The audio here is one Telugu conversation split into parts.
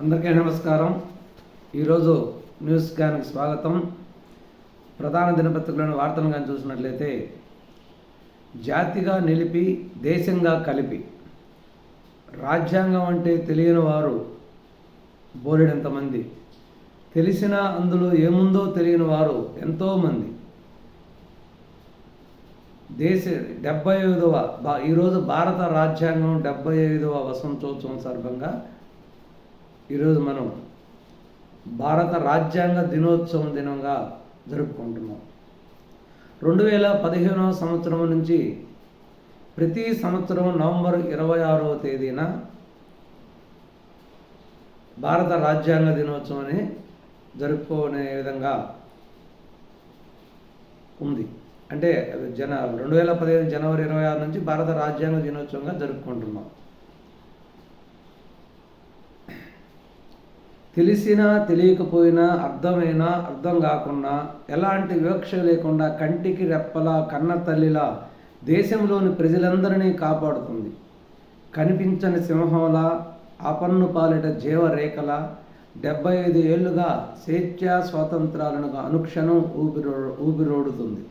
అందరికీ నమస్కారం. ఈరోజు న్యూస్ స్కాన్కి స్వాగతం. ప్రధాన దినపత్రికలోని వార్తలను కానీ చూసినట్లయితే జాతిగా నిలిపి దేశంగా కలిపి రాజ్యాంగం అంటే తెలియని వారు బోలెడంతమంది. తెలిసిన అందులో ఏముందో తెలియని వారు ఎంతోమంది. దేశ డెబ్బై ఐదవ బా ఈరోజు భారత రాజ్యాంగం డెబ్బై ఐదవ వసంతోత్సవం సందర్భంగా ఈరోజు మనం భారత రాజ్యాంగ దినోత్సవం దినంగా జరుపుకుంటున్నాం. రెండు వేల పదిహేనవ సంవత్సరం నుంచి ప్రతి సంవత్సరం నవంబర్ ఇరవై ఆరవ తేదీన భారత రాజ్యాంగ దినోత్సవాన్ని జరుపుకునే విధంగా ఉంది. అంటే జన రెండు వేల పదిహేను జనవరి ఇరవై ఆరు నుంచి భారత రాజ్యాంగ దినోత్సవంగా జరుపుకుంటున్నాం. తెలిసినా తెలియకపోయినా అర్థమైనా అర్థం కాకుండా ఎలాంటి వివక్ష లేకుండా కంటికి రెప్పలా కన్న తల్లిలా దేశంలోని ప్రజలందరినీ కాపాడుతుంది. కనిపించని సింహంలా ఆపన్ను పాలిట జీవరేఖల డెబ్బై ఐదు ఏళ్ళుగా స్వేచ్ఛా స్వాతంత్రాలను అనుక్షణం ఊపిరో ఊపిరోడుతుంది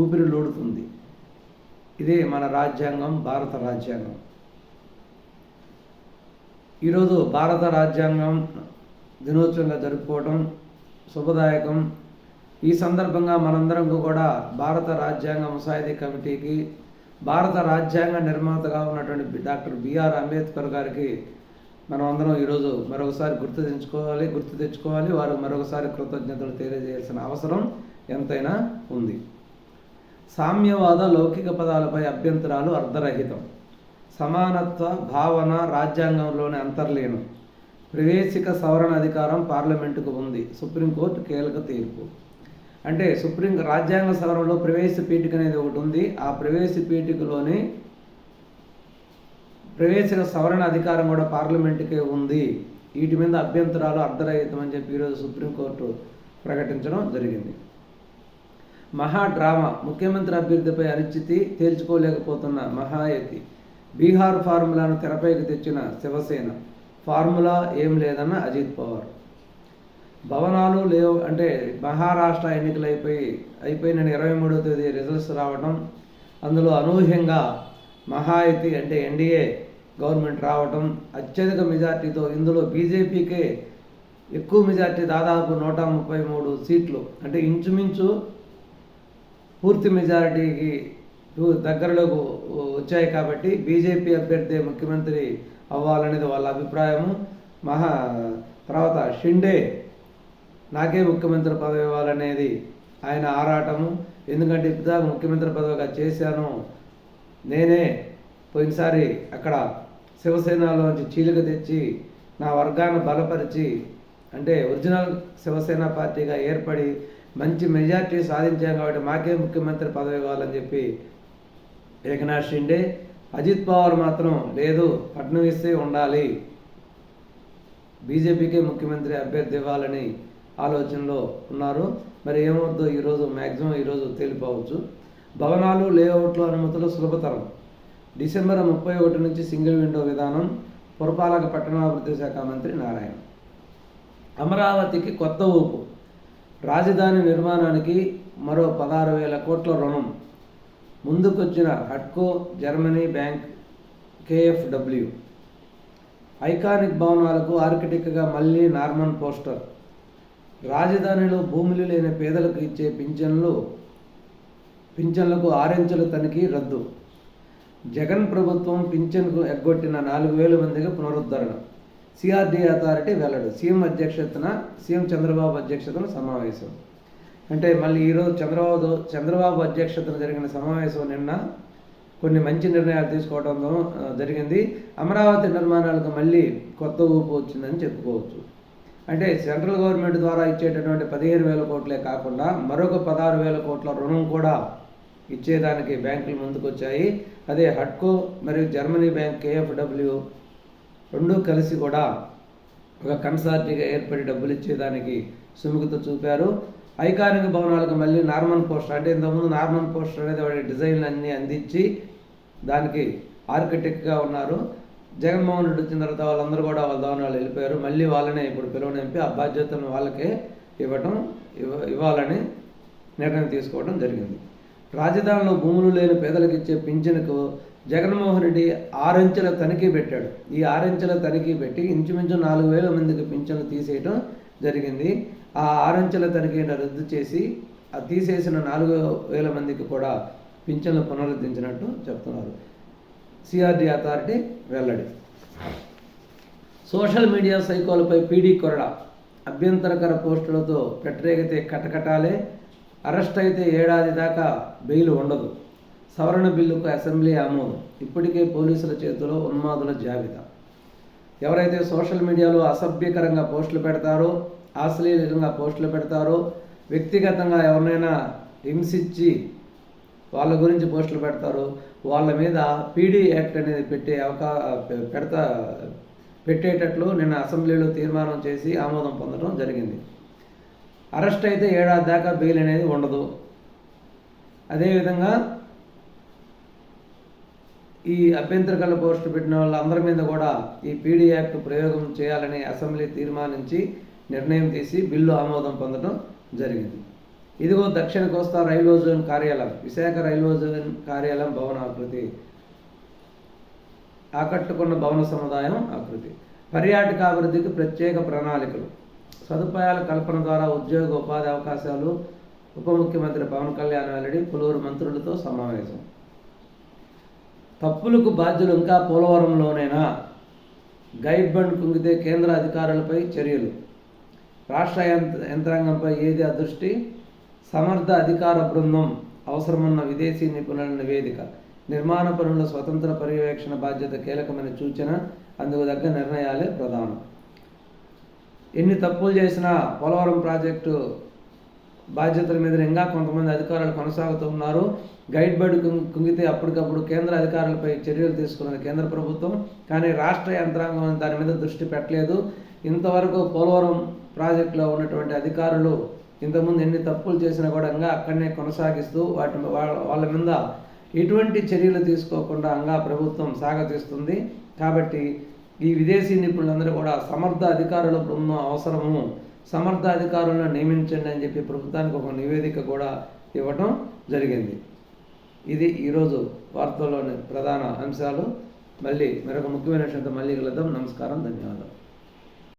ఊపిరిలోడుతుంది. ఇదే మన రాజ్యాంగం భారత రాజ్యాంగం. ఈరోజు భారత రాజ్యాంగం దినోత్సవంగా జరుపుకోవటం శుభదాయకం. ఈ సందర్భంగా మనందరం కూడా భారత రాజ్యాంగ ముసాయిదీ కమిటీకి భారత రాజ్యాంగ నిర్మాతగా ఉన్నటువంటి డాక్టర్ బిఆర్ అంబేద్కర్ గారికి మనం అందరం ఈరోజు మరొకసారి గుర్తు తెచ్చుకోవాలి గుర్తు తెచ్చుకోవాలి. వారు మరొకసారి కృతజ్ఞతలు తెలియజేయాల్సిన అవసరం ఎంతైనా ఉంది. సామ్యవాద లౌకిక పదాలపై అభ్యంతరాలు అర్ధరహితం. సమానత్వ భావన రాజ్యాంగంలోని అంతర్లీనం. ప్రవేశిక సవరణ అధికారం పార్లమెంటుకు ఉంది. సుప్రీంకోర్టు కీలక తీర్పు. అంటే సుప్రీం రాజ్యాంగ సవరణలో ప్రవేశ పీఠిక అనేది ఒకటి ఉంది. ఆ ప్రవేశ పీఠికలోని ప్రవేశిక సవరణ అధికారం కూడా పార్లమెంటుకే ఉంది. వీటి మీద అభ్యంతరాలు అర్ధరహితం అని చెప్పి ఈరోజు సుప్రీంకోర్టు ప్రకటించడం జరిగింది. మహా డ్రామా ముఖ్యమంత్రి అభ్యర్థిపై అనిశ్చితి తేల్చుకోలేకపోతున్న మహాయతి బీహార్ ఫార్ములాను తెరపైకి తెచ్చిన శివసేన. ఫార్ములా ఏం లేదన్న అజిత్ పవార్. భవనాలు లేవు అంటే మహారాష్ట్ర ఎన్నికలు అయిపోయి అయిపోయిన ఇరవై మూడవ తేదీ రిజల్ట్స్ రావడం అందులో అనూహ్యంగా మహాయతి అంటే ఎన్డీఏ గవర్నమెంట్ రావడం అత్యధిక మెజార్టీతో ఇందులో బీజేపీకే ఎక్కువ మెజార్టీ దాదాపు నూట ముప్పై మూడు సీట్లు. అంటే ఇంచుమించు పూర్తి మెజారిటీకి దగ్గరలోకి వచ్చాయి కాబట్టి బీజేపీ అభ్యర్థి ముఖ్యమంత్రి అవ్వాలనేది వాళ్ళ అభిప్రాయము. మహా తర్వాత షిండే నాకే ముఖ్యమంత్రి పదవి ఇవ్వాలనేది ఆయన ఆరాటము. ఎందుకంటే ఇప్పుడు ముఖ్యమంత్రి పదవిగా చేశాను. నేనే పోయినసారి అక్కడ శివసేనలోంచి చీలిక తెచ్చి నా వర్గాన్ని బలపరిచి అంటే ఒరిజినల్ శివసేన పార్టీగా ఏర్పడి మంచి మెజార్టీ సాధించాం కాబట్టి మాకే ముఖ్యమంత్రి పదవి ఇవ్వాలని చెప్పి ఏకనాథ్ షిండే అజిత్ పవార్ మాత్రం లేదు ఫడ్నవీసే ఉండాలి. బీజేపీకే ముఖ్యమంత్రి అభ్యర్థి ఇవ్వాలని ఆలోచనలో ఉన్నారు. మరి ఏమవుతుందో ఈరోజు మ్యాక్సిమం ఈరోజు తేలిపోవచ్చు. భవనాలు లేఅవుట్లు అనుమతులు సులభతరం. డిసెంబర్ ముప్పై ఒకటి నుంచి సింగిల్ విండో విధానం పురపాలక పట్టణాభివృద్ధి శాఖ మంత్రి నారాయణ. అమరావతికి కొత్త ఊపు. రాజధాని నిర్మాణానికి మరో పదహారు వేల కోట్ల రుణం. ముందుకొచ్చిన హట్కో జర్మనీ బ్యాంక్ కేఎఫ్డబ్ల్యూ. ఐకానిక్ భవనాలకు ఆర్కిటెక్ట్గా మళ్ళీ నార్మన్ పోస్టర్. రాజధానిలో భూములు లేని పేదలకు ఇచ్చే పింఛన్లు పింఛన్లకు ఆరెంచుల తనిఖీ రద్దు. జగన్ ప్రభుత్వం పింఛన్కు ఎగ్గొట్టిన నాలుగు వేల మందికి పునరుద్ధరణ. సిఆర్డీ అథారిటీ వెల్లడు. సీఎం అధ్యక్షతన సీఎం చంద్రబాబు అధ్యక్షతన సమావేశం. అంటే మళ్ళీ ఈరోజు చంద్రబాబు చంద్రబాబు అధ్యక్షతన జరిగిన సమావేశం నిన్న కొన్ని మంచి నిర్ణయాలు తీసుకోవడం జరిగింది. అమరావతి నిర్మాణాలకు మళ్ళీ కొత్త ఊపు వచ్చిందని చెప్పుకోవచ్చు. అంటే సెంట్రల్ గవర్నమెంట్ ద్వారా ఇచ్చేటటువంటి పదిహేను వేల కోట్లే కాకుండా మరొక పదహారు వేల కోట్ల రుణం కూడా ఇచ్చేదానికి బ్యాంకులు ముందుకొచ్చాయి. అదే హట్కో మరియు జర్మనీ బ్యాంక్ కేఎఫ్డబ్ల్యూ రెండూ కలిసి కూడా ఒక కన్సార్టీగా ఏర్పడి డబ్బులు ఇచ్చేదానికి సుముఖత చూపారు. ఐకానిక్ భవనాలకు మళ్ళీ నార్మల్ పోస్టర్ అంటే ఇంతకుముందు నార్మల్ పోస్టర్ అనేది వాడి డిజైన్లు అన్నీ అందించి దానికి ఆర్కిటెక్ట్గా ఉన్నారు. జగన్మోహన్ రెడ్డి వచ్చిన తర్వాత వాళ్ళందరూ కూడా వాళ్ళ దాని వాళ్ళు వెళ్ళిపోయారు. మళ్ళీ వాళ్ళనే ఇప్పుడు పిలువనింపి ఆ బాధ్యతను వాళ్ళకే ఇవ్వటం ఇవ్వ ఇవ్వాలని నిర్ణయం తీసుకోవడం జరిగింది. రాజధానిలో భూములు లేని పేదలకు ఇచ్చే పింఛన్కు జగన్మోహన్ రెడ్డి ఆరంచెల తనిఖీ పెట్టాడు. ఈ ఆరంచెల తనిఖీ పెట్టి ఇంచుమించు నాలుగు వేల మందికి పింఛన్లు తీసేయటం జరిగింది. ఆ ఆరంచెల తనిఖీని రద్దు చేసి ఆ తీసేసిన నాలుగు వేల మందికి కూడా పింఛన్లు పునరుద్ధరించినట్టు చెప్తున్నారు. సిఆర్డి అథారిటీ వెల్లడి. సోషల్ మీడియా సైకోలపై పీడీ కొరడ. అభ్యంతరకర పోస్టులతో పెట్టరేగితే కటకటాలే. అరెస్ట్ అయితే ఏడాది దాకా బెయిల్ ఉండదు. సవరణ బిల్లుకు అసెంబ్లీ ఆమోదం. ఇప్పటికే పోలీసుల చేతిలో ఉన్మాదుల జాబితా. ఎవరైతే సోషల్ మీడియాలో అసభ్యకరంగా పోస్టులు పెడతారో అశ్లీలంగా పోస్టులు పెడతారో వ్యక్తిగతంగా ఎవరినైనా హింసించి వాళ్ళ గురించి పోస్టులు పెడతారో వాళ్ళ మీద పీడీ యాక్ట్ అనేది పెట్టే అవకా పెడతా పెట్టేటట్లు నిన్న అసెంబ్లీలో తీర్మానం చేసి ఆమోదం పొందడం జరిగింది. అరెస్ట్ అయితే ఏడాది దాకా బెయిల్ అనేది ఉండదు. అదేవిధంగా ఈ అభ్యంతరకల పోస్టు పెట్టిన వాళ్ళందరి మీద కూడా ఈ పీడీ యాక్ట్ ప్రయోగం చేయాలని అసెంబ్లీ తీర్మానించి నిర్ణయం తీసి బిల్లు ఆమోదం పొందడం జరిగింది. ఇదిగో దక్షిణ కోస్తా రైల్వే జోన్ కార్యాలయం విశాఖ రైల్వే జోన్ కార్యాలయం భవన ఆకృతి. ఆకట్టుకున్న భవన సముదాయం ఆకృతి. పర్యాటక అభివృద్ధికి ప్రత్యేక ప్రణాళికలు. సదుపాయాల కల్పన ద్వారా ఉద్యోగ ఉపాధి అవకాశాలు ఉప ముఖ్యమంత్రి పవన్ కళ్యాణ్ వెల్లడి పలువురు మంత్రులతో సమావేశం. తప్పులకు బాధ్యులు ఇంకా పోలవరంలోనైనా? గైడ్ బండ్ కుంగితే కేంద్ర అధికారులపై చర్యలు. రాష్ట్ర యంత్ర యంత్రాంగంపై ఏది అదృష్టి? సమర్థ అధికార బృందం అవసరమున్న విదేశీ నిపుణుల నివేదిక. నిర్మాణ పనుల స్వతంత్ర పర్యవేక్షణ బాధ్యత కీలకమైన సూచన. అందుకు తగ్గ నిర్ణయాలే ప్రధానం. ఎన్ని తప్పులు చేసినా పోలవరం ప్రాజెక్టు బాధ్యతల మీద ఇంకా కొంతమంది అధికారులు కొనసాగుతున్నారు గైడ్ బర్డ్ కుంగితే అప్పటికప్పుడు కేంద్ర అధికారులపై చర్యలు తీసుకున్నది కేంద్ర ప్రభుత్వం. కానీ రాష్ట్ర యంత్రాంగం దాని మీద దృష్టి పెట్టలేదు. ఇంతవరకు పోలవరం ప్రాజెక్టులో ఉన్నటువంటి అధికారులు ఇంతకుముందు ఎన్ని తప్పులు చేసినా కూడా ఇంకా అక్కడనే కొనసాగిస్తూ వాటి వాళ్ళ వాళ్ళ మీద ఎటువంటి చర్యలు తీసుకోకుండా అంగా ప్రభుత్వం సాగతీస్తుంది కాబట్టి ఈ విదేశీ నిపుణులందరూ కూడా సమర్థ అధికారుల బృందం అవసరము సమర్థ అధికారులను నియమించండి అని చెప్పి ప్రభుత్వానికి ఒక నివేదిక కూడా ఇవ్వటం జరిగింది. ఇది ఈరోజు వార్తల్లోని ప్రధాన అంశాలు. మళ్ళీ మరొక ముఖ్యమైన విషయంతో మళ్ళీ కలుద్దాం. నమస్కారం ధన్యవాదాలు.